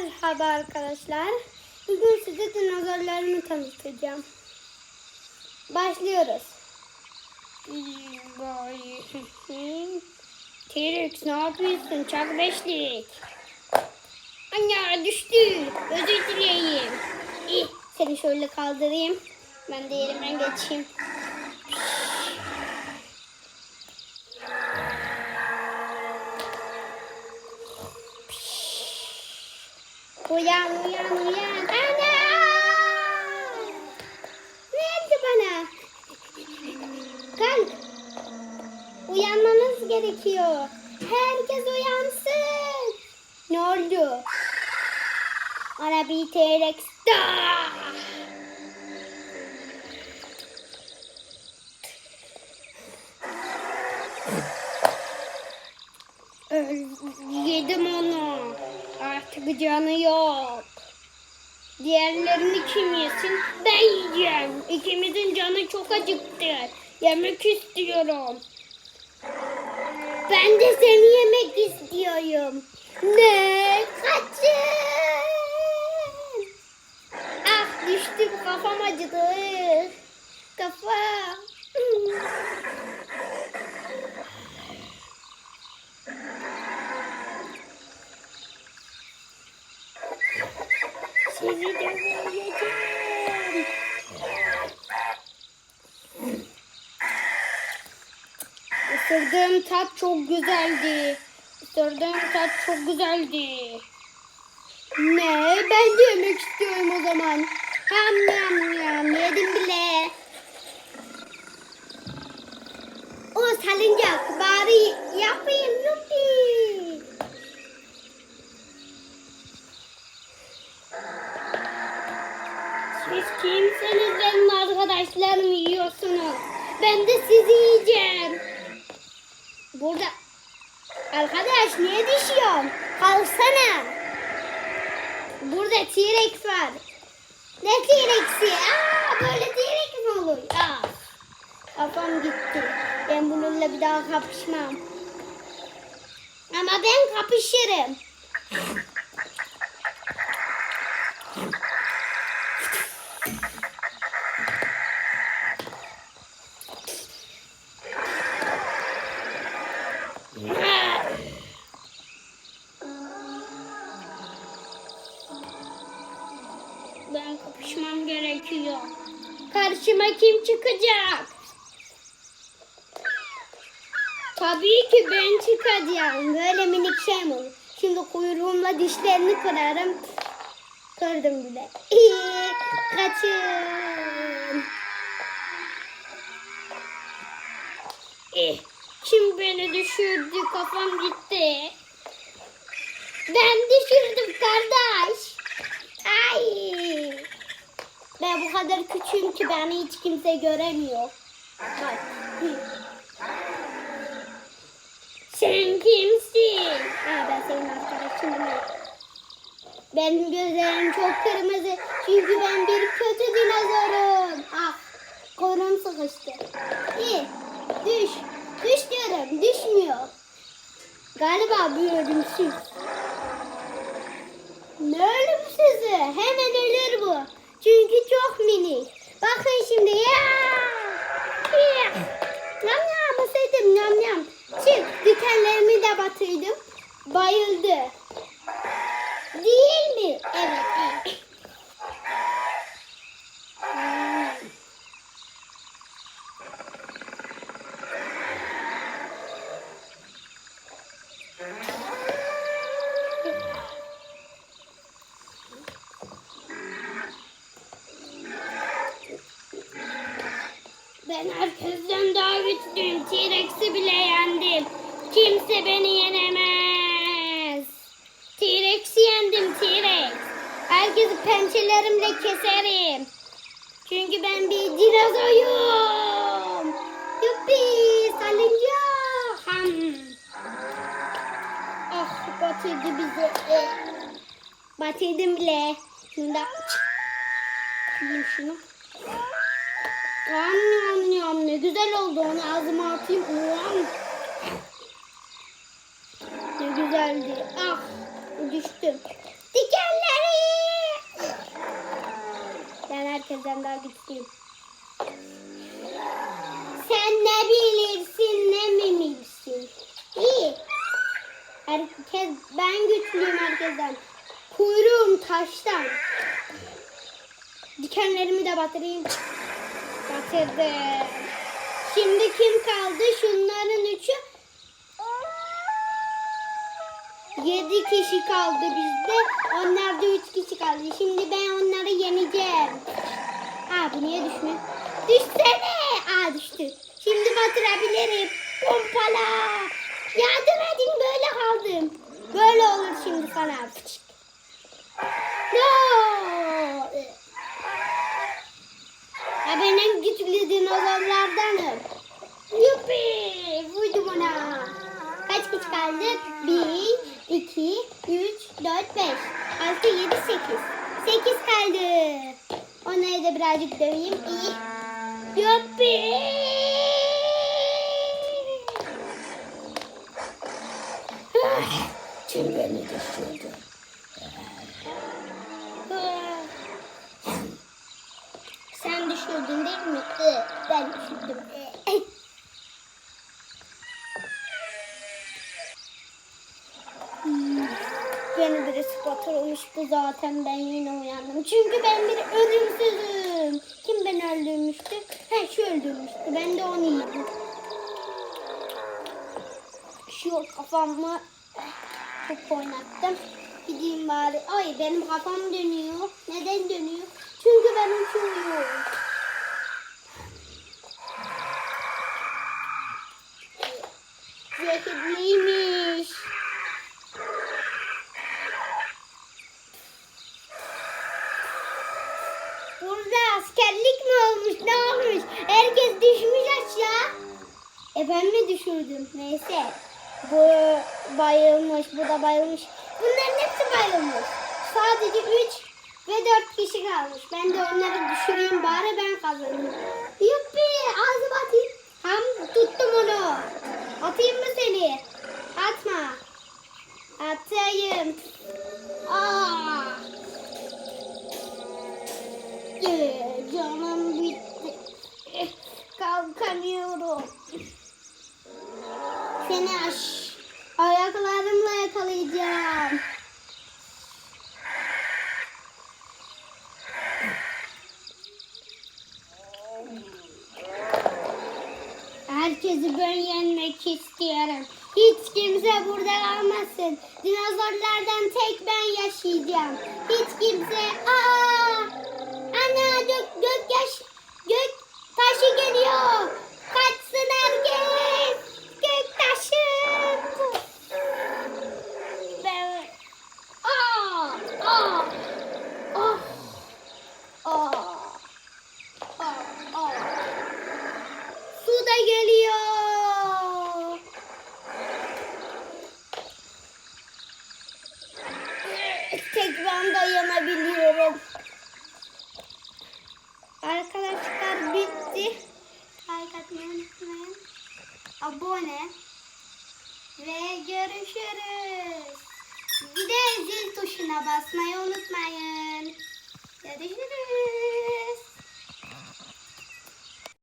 Merhaba arkadaşlar. Bugün size dinozorlarımı tanıtacağım. Başlıyoruz. T-Rex ne yapıyorsun? Çak beşlik. Anne düştü. Özür dileyim. İyi, seni şöyle kaldırayım. Ben de yerimden geçeyim. Uyan uyan uyan. Ana! Ne yaptı bana? Kalk. Uyanmanız gerekiyor. Herkes uyansın. Ne oldu? Bana bir T-Rex Yedim onu. Canı yok. Diğerlerini kim yesin? Ben yiyeceğim. İkimizin canı çok acıktı. Yemek istiyorum. Ben de seni yemek istiyorum. Ne? Kaçın. Ah düştüm kafam acıdı. Kafam. De yiyeceğim. Isırdığım tat çok güzeldi. Isırdığım tat çok güzeldi. Ne? Ben de yemek istiyorum o zaman. Ham yam yam yedim bile. O salıncak bari yapayım yuppi. Benim arkadaşlarımı yiyorsunuz. Ben de sizi yiyeceğim. Burada arkadaş niye düşüyorsun? Kalksana. Burada T-Rex var. Ne T-Rex'i? Aa böyle T-Rex mi olur? Aa, kafam gitti. Ben bununla bir daha kapışmam. Ama ben kapışırım. Ben kapışmam gerekiyor. Karşıma kim çıkacak? Tabii ki ben çıkacağım. Böyle minik şey mi? Şimdi kuyruğumla dişlerini kırarım. Kırdım bile. Kaçın. Eh, kim beni düşürdü? Kafam gitti. Ben düşürdüm kardeş. Ay. Ben bu kadar küçüğüm ki beni hiç kimse göremiyor. Bak. Sen kimsin? Ha, ben senin arkadaşınım. Benim gözlerim çok kırmızı çünkü ben bir kötü dinozorum. Ah, kolum sıkıştı. İyi, düş. Düş diyorum, düşmüyor. Galiba bu ölümsüz. Ne ölümsüzü? Hemen ölür bu. Çünkü çok minik. Bakın şimdi. Ya! Ya! Nam nam ısırdım nam nam. Çık dikenlerimi de batırdım. Bayıldı. Değil mi? Evet. evet. Ben herkesten daha güçlüyüm. T-Rex'i bile yendim. Kimse beni yenemez. T-Rex'i yendim T-Rex. Herkesi pençelerimle keserim. Çünkü ben bir dinozorum. Yuppi salıncak. Ham. Ah batırdı bizi. Batırdım bile. Şunu da yiyeyim şunu. Yam yam yam ne güzel oldu onu ağzıma atayım. Yam güzeldi. Ah düştüm. Dikenleri. Ben herkesten daha güçlüyüm. Sen ne bilirsin ne mi bilirsin? İyi. Herkes, ben güçlüyüm herkesten. Kuyruğum taştan. Dikenlerimi de batırayım. Batırdım. Şimdi kim kaldı? Şunların üçü. Yedi kişi kaldı bizde. Onlarda üç kişi kaldı. Şimdi ben onları yeneceğim. Ha bu niye düşmüyor? Düşsene. Aa düştü. Şimdi batırabilirim. Pompala. Yardım edin böyle kaldım. Böyle olur şimdi sana. No. Ya ben en güçlü dinozorlardanım. Yuppi! Vurdum ona. Kaç kişi kaldı? 1, 2, 3, 4, 5, 6, 7, 8. 8 kaldı. Onları da birazcık döveyim. İyi. Yuppi! Kim beni düşürdü? Sen düşürdün değil mi? Ben düşürdüm. Ee. Hmm, Batırılmış bu zaten ben yine uyandım. Çünkü ben bir ölümsüzüm. Kim beni öldürmüştü? He şu öldürmüştü. Ben de onu yedim. Şu kafamı çok oynattım. Gideyim bari. Ay benim kafam dönüyor. Neden dönüyor? Çünkü ben uçuyorum. Zehirliymiş. Burada askerlik mi olmuş? Ne olmuş? Herkes düşmüş aşağı. E ben mi düşürdüm? Neyse. Bu bayılmış, bu da bayılmış. Bunların hepsi bayılmış. Sadece 3 ve 4 kişi kalmış. Ben de onları düşüreyim bari ben kazanayım. Yuppi ağzıma atayım. Ham tuttum onu. Atayım mı seni? Atma. Atayım. Aa. Ee, canım bitti. Kalkamıyorum. Seni aş. Ayaklarımla yakalayacağım. Herkesi ben yenmek istiyorum. Hiç kimse burada kalmasın. Dinozorlardan tek ben yaşayacağım. Hiç kimse... Aa! Ana gök, gök yaş... Gök taşı geliyor. Kaçsın herkes. Gök taşı. Ben... Aa! Aa! Ah! Aa! Aa! Aa! Su da geliyor. Tek ben dayanabiliyorum. Arkadaşlar bitti. Like atmayı unutmayın. Abone. Ve görüşürüz. Bir de zil tuşuna basmayı unutmayın. Görüşürüz.